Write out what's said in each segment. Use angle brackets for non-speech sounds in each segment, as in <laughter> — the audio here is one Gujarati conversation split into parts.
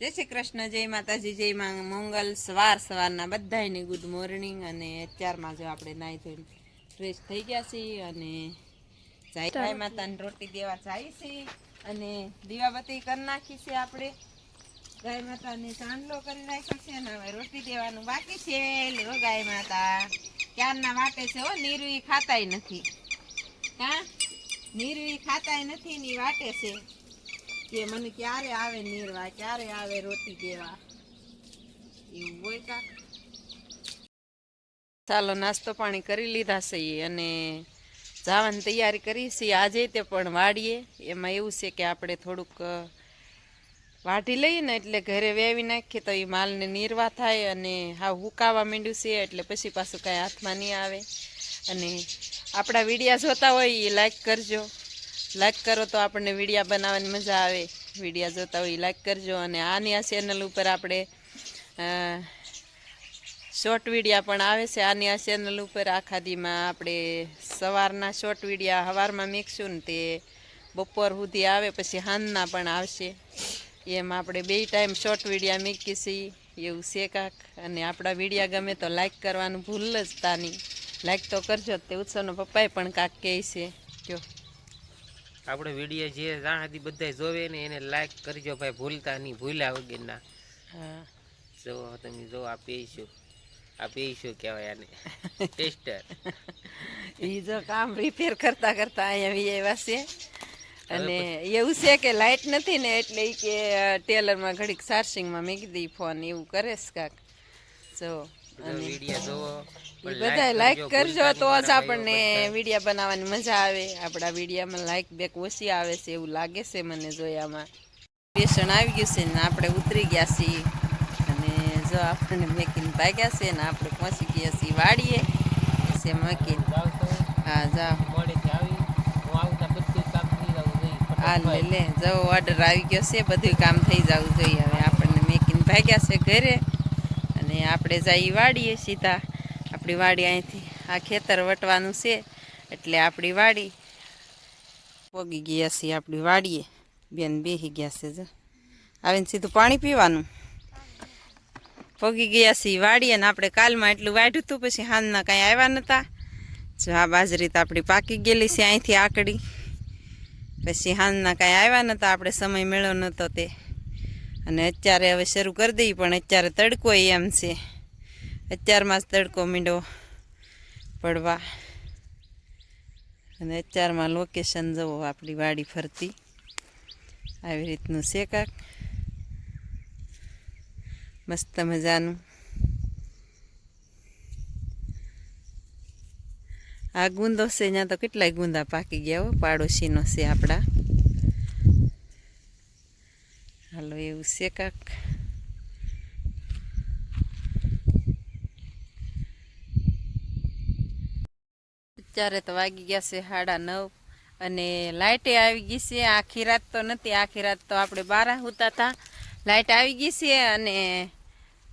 જય શ્રી કૃષ્ણ જય માતાજી જય માં મંગલ. સવાર સવારના બધાને ગુડ મોર્નિંગ અને અત્યારમાં જો આપણે નાહી ધોઈને ફ્રેશ થઈ ગયા છીએ અને જાય માતાને રોટી દેવા જાય છે. અને દીવાબત્તી કરી નાખી છે આપણે. ગાય માતાને ચાંદલો કરી નાખ્યો છે અને હવે રોટી દેવાનું બાકી છે. લ્યો ગાય માતા. ક્યારના વાટે છે હો નીરવી ખાતાય નથી. હા? નીરવી ખાતાય નથી ની વાટે છે. કે મને ક્યારે આવે નીરવા, ક્યારે આવે રોટી દેવા? એવું હોય કા ચાલો, નાસ્તો પાણી કરી લીધા છે અને જવાની તૈયારી કરી છીએ આજે તે પણ વાડીએ. એમાં એવું છે કે આપણે થોડુંક વાઢી લઈએ ને એટલે ઘરે વેવી નાખીએ તો એ માલને નીરવા થાય અને હા હુકાવા માંડ્યું છે એટલે પછી પાછું કાંઈ હાથમાં નહીં આવે. અને આપણા વિડીયા જોતા હોય એ લાઈક કરજો. લાઈક કરો તો આપણને વિડીયા બનાવવાની મજા આવે. વિડીયા જોતા હોય લાઈક કરજો અને આની આ ચેનલ ઉપર આપણે શોર્ટ વિડીયા પણ આવે છે. આની આ ચેનલ ઉપર આખા દીમાં આપણે સવારના શોર્ટ વિડીયા સવારમાં મેકશું ને તે બપોર સુધી આવે પછી હાંજના પણ આવશે. એમ આપણે બે ટાઈમ શોર્ટ વિડીયા મેકી છીએ. એવું છે કાક. અને આપણા વિડીયા ગમે તો લાઈક કરવાનું ભૂલ જ તાની. લાઈક તો કરજો. તે ઉત્સવનો પપ્પાએ પણ કાક કહે છે. કયો આપણે વીડિયો જે જ્યાં સુધી બધા જોવે ને એને લાઈક કરજો ભાઈ ભૂલતા નહીં ભૂલ્યા વગરના. હા. જો તમે જો આ પીશું આ પીશું કહેવાય આને. ટેસ્ટર એ જો કામ રિપેર કરતા કરતા અહીંયા વી આવ્યા છે. અને એવું છે કે લાઇટ નથી ને એટલે એ કે ટેલરમાં ઘડીક ચાર્જિંગમાં મૂકી કીધી ફોન એવું કરે છે કાક. જો. બધા લાઈક કરજો તો જ આપણને વિડીયા બનાવવાની મજા આવે. આપણા વિડીયામાં લાઈક બેક ઓછી આવે છે એવું લાગે છે મને જોયામાં. બેસણ આવી ગયું છે ને આપણે ઉતરી ગયા છીએ. અને જો આપણને મેકીને ભાગ્યા છે ને આપણે પહોંચી ગયા છીએ વાડીએ. છે મકીને. હા જાઓ. હા લે લે જો ઓર્ડર આવી ગયો છે બધું કામ થઈ જવું જોઈએ. હવે આપણને મેકીને ભાગ્યા છે ઘરે. અને આપણે જઈ વાડીએ સીધા. આપણી વાડી અહીંથી, આ ખેતર વટવાનું છે, એટલે આપણી વાડી પોગી ગયા છીએ આપણી વાડીએ. બેન બેસી ગયા છે જો. આવીને સીધું પાણી પીવાનું. પોગી ગયા છીએ વાડીએ ને આપણે કાલમાં એટલું વાઢ્યું હતું, પછી હાલના કાંઈ આવ્યા નહોતા જો આ બાજરી તો આપણી પાકી ગયેલી છે અહીંથી આકડી. પછી હાલના કાંઈ આવ્યા નહોતા આપણે સમય મેળવ્યો નહોતો તે. અને અત્યારે હવે શરૂ કરી દઈએ, પણ અત્યારે તડકો એમ છે. અત્યારમાં જ તડકો મીંડો પડવા. અને અત્યારમાં લોકેશન જવો, આપણી વાડી ફરતી. આવી રીતનું છે કાંક. મસ્ત મજાનું. આ ગુંદો છે, ત્યાં તો કેટલાય ગુંદા પાકી ગયા હો, પાડોશીનો છે આપણા હાલો એવું છે કાક અત્યારે તો વાગી ગયા છે સાડા નવ અને લાઇટે આવી ગઈ છે. આખી રાત તો નથી, આખી રાત તો આપણે બારા હોતા હતા. લાઇટ આવી ગઈ છે અને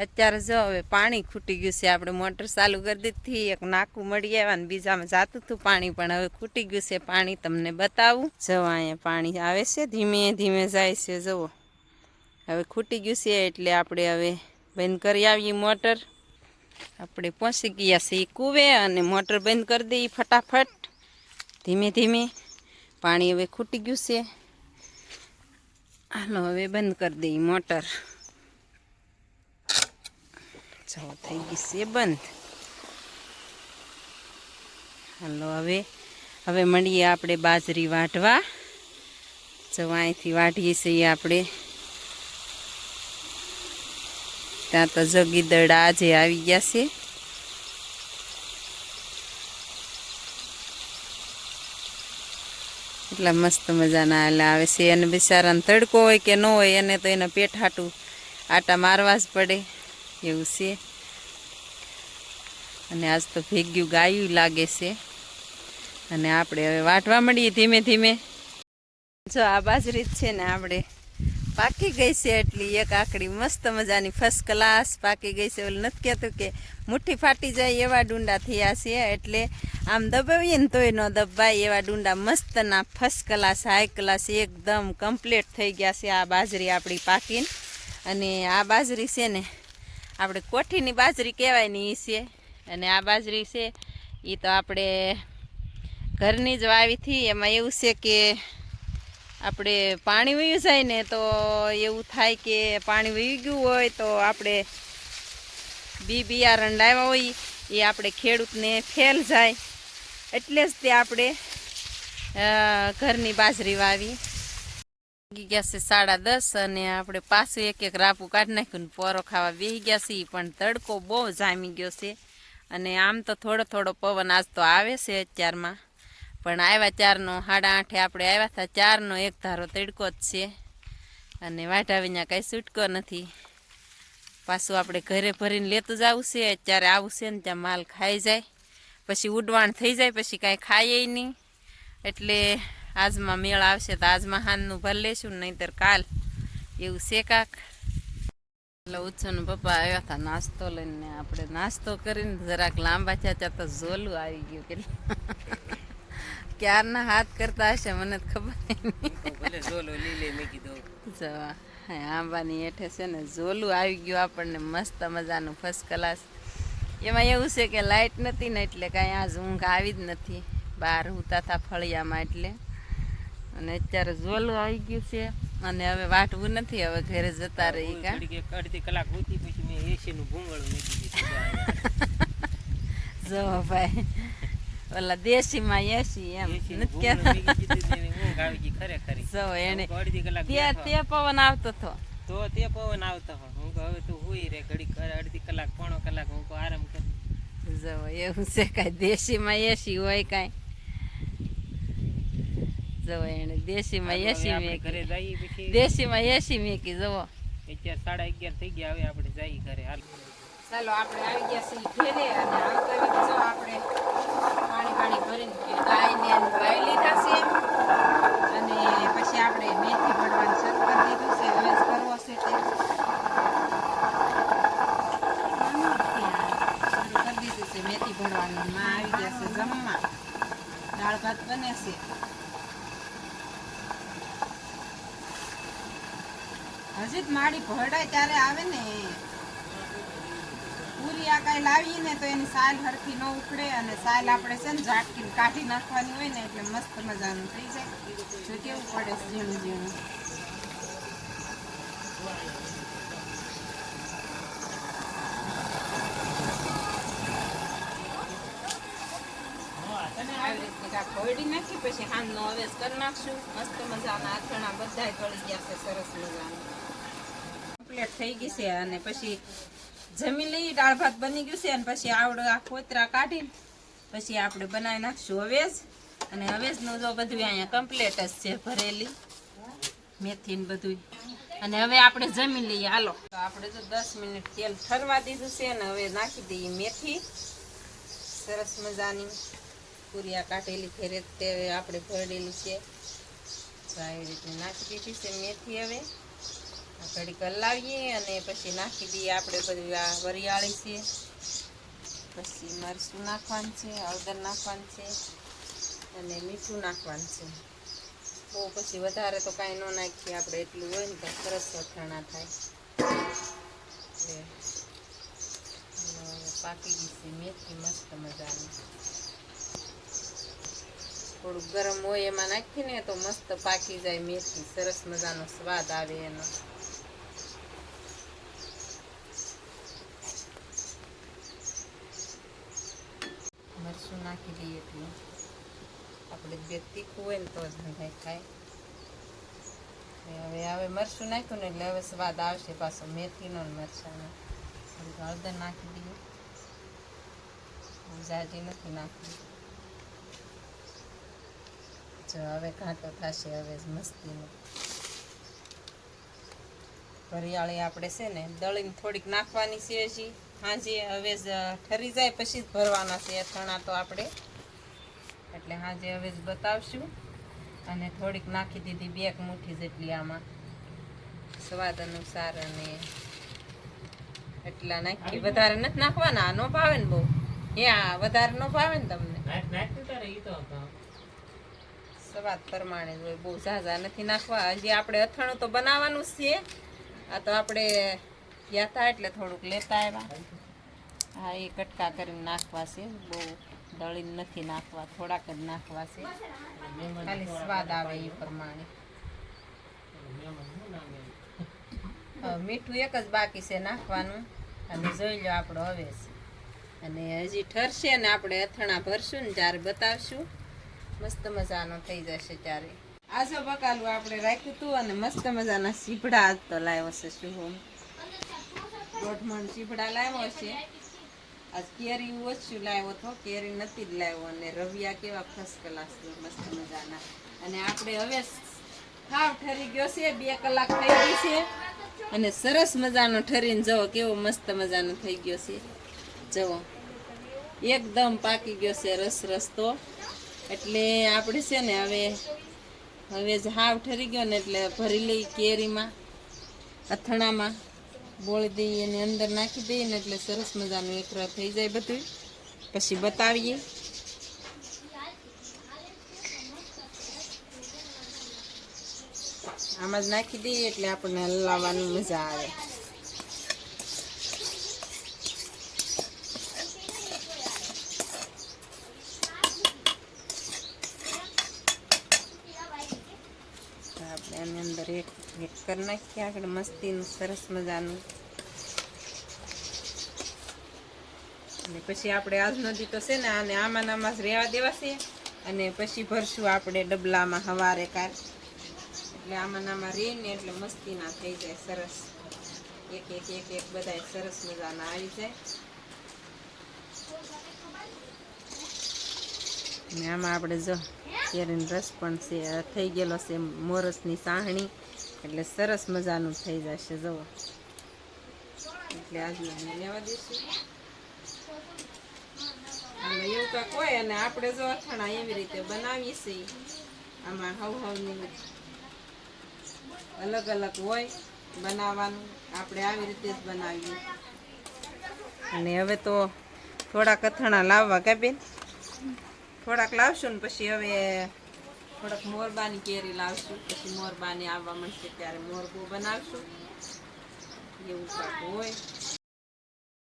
અત્યારે જો હવે પાણી ખૂટી ગયું છે. આપણે મોટર ચાલુ કરી દીધી, એક નાકું મળી આવ્યા અને બીજામાં જાતું હતું પાણી, પણ હવે ખૂટી ગયું છે. પાણી તમને બતાવું. જો અહીંયા પાણી આવે છે, ધીમે ધીમે જાય છે. જુઓ. હવે ખૂટી ગયું છે એટલે આપણે હવે બંધ કરી આવીએ મોટર. આપણે પહોંચી ગયા છીએ કૂવે અને મોટર બંધ કરી દઈએ ફટાફટ. ધીમે ધીમે પાણી હવે ખૂટી ગયું છે. હાલો, હવે બંધ કરી દઈએ મોટર. ચાલો, થઈ ગઈ છે બંધ. હાલો, હવે હવે મળીએ આપણે બાજરી વાઢવા જો અહીંથી વાઢીએ છીએ આપણે. ત્યાં તો જગીદડા આજે આવી ગયા છે. એટલા મસ્ત મજાના એટલે આવે છે. અને બિચારાને તડકો હોય કે ન હોય એને તો એના પેટ હાટું આટા મારવા જ પડે. એવું છે. અને આજ તો ભેગ્યું ગાયું લાગે છે. અને આપણે હવે વાટવા મળીએ ધીમે ધીમે. જો આ બાજરી જ છે ને આપણે. પાકી ગઈ છે એટલી એક આકડી મસ્ત મજાની ફર્સ્ટ ક્લાસ પાકી ગઈ છે. ઓલું નથી કહેતું કે મુઠ્ઠી ફાટી જાય એવા ડુંડા થયા છે. એટલે આમ દબાવીએ ને તોય ન દબાય એવા ડુંડા મસ્તના ફર્સ્ટ ક્લાસ હાઈ ક્લાસ એકદમ કમ્પ્લીટ થઈ ગયા છે આ બાજરી આપણી પાકીને. અને આ બાજરી છે ને, આપણે કોઠીની બાજરી કહેવાય ને એ છે. અને આ બાજરી છે એ તો આપણે ઘરની જ વાવી હતી. એમાં એવું છે કે આપણે પાણી વયું જાય ને તો એવું થાય કે પાણી વયું ગયું હોય તો આપણે બી બિયારણ લાવ્યા હોય, એ આપણે ખેડૂતને ફેલ જાય. એટલે જ તે આપણે ઘરની બાજરી વાવી. ઉગી ગયા છે સાડા દસ અને આપણે પાછું એક એક રાપું કાઢી નાખ્યું પોરો ખાવા બેસી ગયા છીએ, પણ તડકો બહુ જામી ગયો છે. અને આમ તો થોડો થોડો પવન આજ તો આવે છે અત્યારમાં. પણ આવ્યા ચારનો, સાડા આઠે આપણે આવ્યા હતા. ચારનો એક ધારો તડકો જ છે. અને વાઢા વિના કાંઈ છૂટકો નથી. પાછું આપણે ઘરે ભરીને લેતું જ છે. અત્યારે આવું છે ને ત્યાં માલ ખાઈ જાય. પછી ઉડવાણ થઈ જાય, પછી કાંઈ ખાઈએ નહીં. એટલે આજમાં મેળ આવશે તો આજમાં હાનનું ભર લેશું, નહીંતર કાલ એવું છે કાક. એટલે ઉછોને પપ્પા આવ્યા હતા નાસ્તો લઈને. આપણે નાસ્તો કરીને જરાક લાંબા ચાચા તો ઝોલું આવી ગયું કે ક્યારના હાથ કરતા હશે મને ખબર નહીં. ભલે ઝોલો લીલે મેં કીધું. જવા આંબાની હેઠે છે ને ઝોલું આવી ગયું આપણને મસ્ત મજાનું ફર્સ્ટ ક્લાસ એમાં એવું છે કે લાઇટ નથી ને એટલે કાંઈ આજ ઊંઘ આવી જ નથી. બહાર ઉતા હતા ફળિયામાં એટલે. અને અત્યારે ઝોલું આવી ગયું છે. અને હવે વાટવું નથી હવે ઘરે જતા રહી કા? અડધી કલાક હોતી પછી મેં એસી નું ભૂંગળું મૂકી દીધું <laughs> જો ભાઈ ઓલા દેશીમાં એસી એમ નથી ખરેખર જો એને હું અડધી કલાક તે તે પવન આવતો હતો તો તે પવન આવતો હું કહું હવે તું હુઈ રે ઘડીક અડધી કલાક પોણો કલાક હું કહું આરામ કર જો એવું છે કાંઈ દેશીમાં એસી હોય કાંઈ જો એને દેશીમાં એસી મેકી ઘરે જઈએ પછી દેશીમાં એસી મેકી જવો અત્યારે સાડા અગિયાર થઈ ગયા હવે આપણે જઈએ ઘરે હાલ ચાલો આપણે આવી ગયા છીએ ઘેરે અને આવતા જો આપણે પાણી ભરીને ગાયને ધોઈ લીધા છે. અને પછી આપણે મેથી ભરવાનું શરૂ કરી દીધું છે. હવે કરવો છે તે. શરૂ કરી દીધું છે. મેથી ભરવાનું. માં આવી ગયા છે જમવા. દાળ ભાત બને છે. હજી જ માડી ભરડાય ત્યારે આવે ને. આ કાંઈ લાવીએ ને તો એની સાલ હરખી ન ઉખડે અને સાલ આપણે છે ને ઝાટકીને કાઢી નાખવાની હોય ને એટલે મસ્ત મજાનું થઈ જાય. તો કેવું પડે ઝીણું ઝીણું. પછી હાંજનો અવેજ કરી નાખશું. મસ્ત મજાના આથણા બધા ગળી ગયા છે, સરસ મજાના. થઈ ગઈ છે અને પછી જમી લઈ દાળ ભાત બની ગયું છે અને પછી આવડો આ કોતરા કાઢીને પછી આપણે બનાવી નાખશું જ અને હવેજનું જો બધું અહીંયા કમ્પ્લેટ જ છે ભરેલી. મેથી ને બધું અને હવે આપણે જમી લઈએ. હાલો. તો આપણે જો દસ મિનિટ તેલ ઠરવા દીધું છે અને હવે નાખી દઈએ મેથી. સરસ મજાની પૂરિયા કાઢેલી ફેરે તે આપણે ભરેલી છે. તો આવી રીતે નાખી દીધી છે મેથી હવે. ઘડીક હલાવીએ અને પછી નાખી દઈએ. આપણે બધું આ વરિયાળી છે, પછી મરચું નાખવાનું છે, હળદર નાખવાનું છે અને મીઠું નાખવાનું છે. બહુ પછી વધારે તો કાંઈ ન નાખીએ. આપણે એટલું હોય ને તો સરસ અથાણા થાય. પાકી ગઈ છે મેથી મસ્ત મજાની. થોડુંક ગરમ હોય એમાં નાખીને તો મસ્ત પાકી જાય મેથી. સરસ મજાનો સ્વાદ આવે એનો મરચું નાખી દઈએ એટલું આપણે બે તીખું હોય ને તો જ બધા ખાય. હવે હવે મરચું નાખ્યું ને એટલે હવે સ્વાદ આવશે પાછો મેથીનો ને મરચાંનો. થોડીક હળદર નાખી દઈએ. જાજી નથી નાખી જો હવે ઘાટો થશે હવે જ મસ્તીનો. વરિયાળી આપણે છે ને દળીને થોડીક નાખવાની છે હજી. હાંજે હવે ઠરી જાય પછી જ ભરવાના છે અથાણા તો આપણે. એટલે હાંજે હવે જ બતાવશું. અને થોડીક નાખી દીધી બે મુઠ્ઠી જેટલી આમાં. સ્વાદ અનુસાર અને એટલા નાખી. વધારે નથી નાખવાના નો ભાવે ને બહુ. આ વધારે નો ભાવે ને તમને. સ્વાદ પ્રમાણે જ હોય બહુ ઝાઝા નથી નાખવા. હજી આપણે અથાણું તો બનાવવાનું છે. આ તો આપણે ગયા હતા એટલે થોડુંક લેતા આવ્યા. હા, એ કટકા કરીને નાખવા છે. બહુ દળીને નથી નાખવા, થોડાક જ નાખવા છે. ખાલી સ્વાદ આવે એ પ્રમાણે. મીઠું એક જ બાકી છે નાખવાનું. અને જોઈ લો આપણો હવે અને હજી ઠરશે ને આપણે અથાણા ભરશું ને ત્યારે બતાવશું. મસ્ત મજાનો થઈ જશે ત્યારે. આજો બકાલું આપણે રાખ્યું હતું અને મસ્ત મજાના સીપડા આજ તો લાવ્યો છે શુભમ. દોઢ મણ સીભડા લાવ્યો છે. આજ કેરી ઓછું લાવ્યો હતો કેરી નથી જ લાવ્યો અને રવિયા કેવા ફર્સ્ટ ક્લાસ મસ્ત મજાના. અને આપણે હવે સાવ ઠરી ગયો છે, બે કલાક થઈ ગઈ છે. અને સરસ મજાનો ઠરીને જવો કેવો મસ્ત મજાનો થઈ ગયો છે. જવો એકદમ પાકી ગયો છે રસ રસ તો એટલે આપણે છે ને હવે હવે જ હાવ ઠરી ગયો ને એટલે ભરી લઈ કેરીમાં, અથાણામાં. બોળી દઈએ એની અંદર નાખી દઈએ ને એટલે સરસ મજાનું એકર થઈ જાય બધું. પછી બતાવીએ. આમાં જ નાખી દઈએ એટલે આપણને હલાવવાની મજા આવે તો આપણે આની અંદર એક એક કરી નાખીએ આગળ મસ્તીનું સરસ મજાનું અને પછી આપણે આજનો દી તો છે ને આને આમાં આમાં જ રહેવા દેવા છે. અને પછી ભરશું આપણે ડબલામાં હવારે કાર એટલે આમાં આમાં રહીને એટલે મસ્તીના થઈ જાય સરસ. એક એક એક એક બધા સરસ મજાના આવી જાય. ને આમાં આપણે જો કેરીનો રસ પણ છે, થઈ ગયેલો છે મોરસની સાહણી. એટલે સરસ મજાનું થઈ જશે, જુઓ. એટલે આજનું લેવા દઈશું. અને એવું કાંક હોય અને આપણે જો અથાણા એવી રીતે બનાવીએ આમાં હવ હવની અલગ અલગ હોય, બનાવવાનું, આપણે આવી રીતે જ બનાવીએ. અને હવે તો થોડાક અથાણા લાવવા કે બેન? થોડાક લાવશું ને પછી હવે થોડાક મોરબાની કેરી લાવશું, પછી મોરબાની આવવા મળશે ત્યારે મોરબો બનાવશું. એવું કાંક હોય.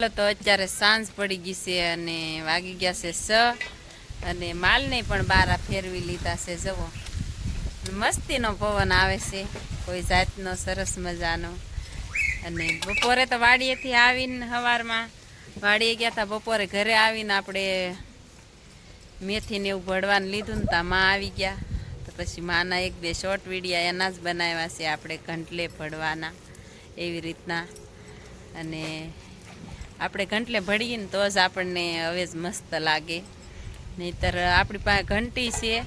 ચાલો તો અત્યારે સાંજ પડી ગઈ છે અને વાગી ગયા છે સ અને માલને પણ બારા ફેરવી લીધા છે જવો મસ્તીનો પવન આવે છે, કોઈ જાતનો સરસ મજાનો. અને બપોરે તો વાડીએથી આવીને સવારમાં વાડીએ ગયા હતા બપોરે ઘરે આવીને આપણે મેથીને એવું ભળવાનું લીધું ને તા માં આવી ગયા. પછી માના એક બે શોર્ટ વિડીયા એના જ બનાવ્યા છે આપણે ઘંટલે ભળવાના એવી રીતના. અને આપણે ઘંટલે ભળીએ ને તો જ આપણને હવે જ મસ્ત લાગે. નહીતર આપણી પાસે ઘંટી છે.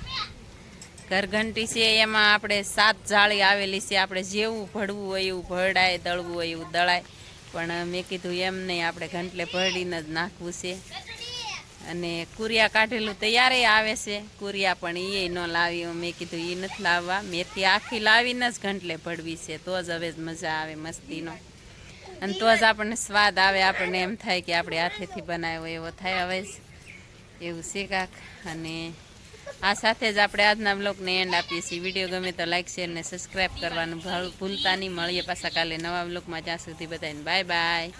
ઘરઘંટી છે, એમાં આપણે સાત જાળી આવેલી છે. આપણે જેવું ભળવું હોય એવું ભળાય, દળવું હોય એવું દળાય. પણ મેં કીધું એમ નહીં, આપણે ઘંટલે ભળીને જ નાખવું છે. અને કુરિયા કાઢેલું તૈયારે આવે છે. કુરિયા પણ એ ન લાવી મેં કીધું એ નથી લાવવા. મેથી આખી લાવીને જ ઘંટલે ભળવી છે. તો જ હવે જ મજા આવે મસ્તીનો. અને તો જ આપણને સ્વાદ આવે, આપણને એમ થાય કે આપણે હાથેથી બનાવ્યો એવો થાય. હવે જ એવું છે કાક. અને આ સાથે જ આપણે આજના બ્લોગને એન્ડ આપીએ છીએ. વીડિયો ગમે તો લાઈક શેર ને સબસ્ક્રાઈબ કરવાનું ભૂલતા નહીં. મળીએ પાછા કાલે નવા બ્લોગમાં જ્યાં સુધી બધાને બાય બાય